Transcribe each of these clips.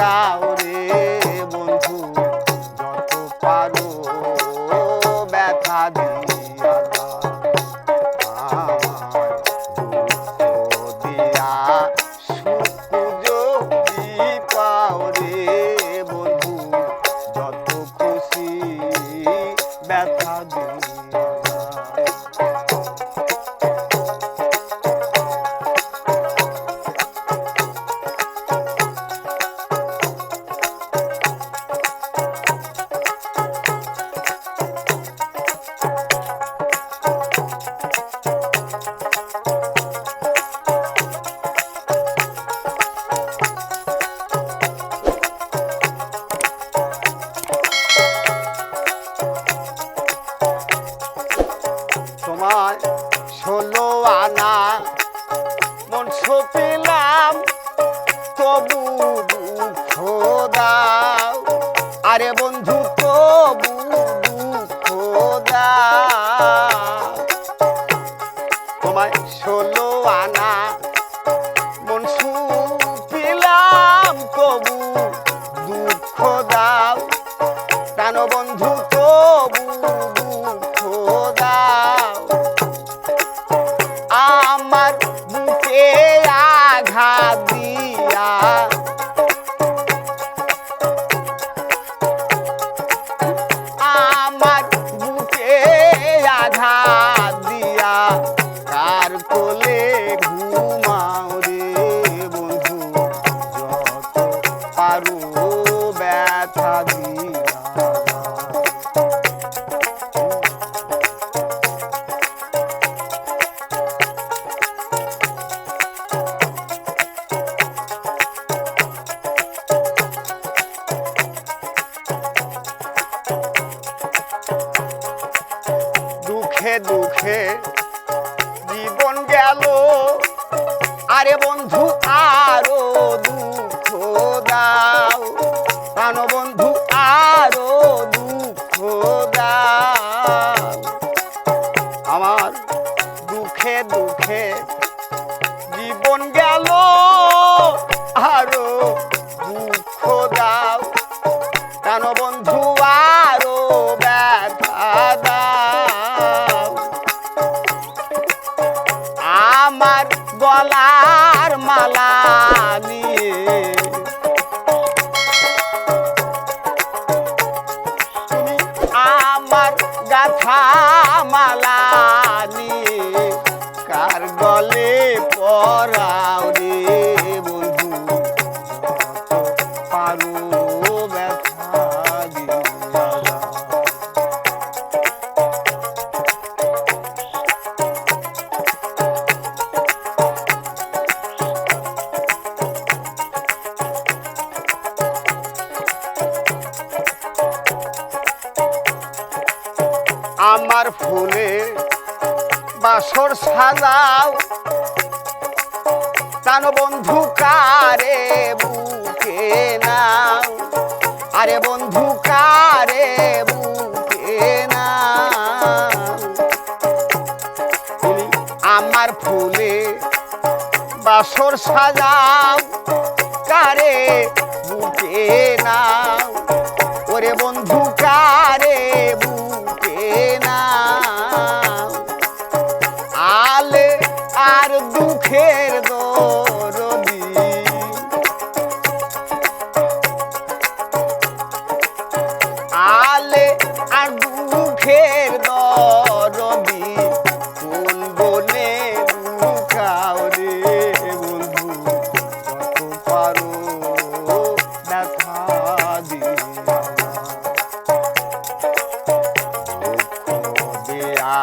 的啊 দুঃখ দাও আরে বন্ধু তবু দুঃখ দাও তোমায় ষোলো আনা কার কোলে ঘুমাও রে বন্ধু যত পারো গেল। আরে বন্ধু, আরও দুঃখ দাও। প্রাণ বন্ধু, আরও দুঃখ দাও। আমার দুঃখে দুঃখে জীবন গেল। আরও আমার গলার মালা নিয়ে। আমার গাথা মালা নিয়ে কার গলে পরাও আমার ফুলে বাসর সাজাও। প্রাণ বন্ধু কারে বুকে নাও। আরে বন্ধু কারে বুকে নাও। আমার ফুলে বাসর সাজাও। কারে বুকে নাও। ওরে বন্ধু কারে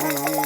দি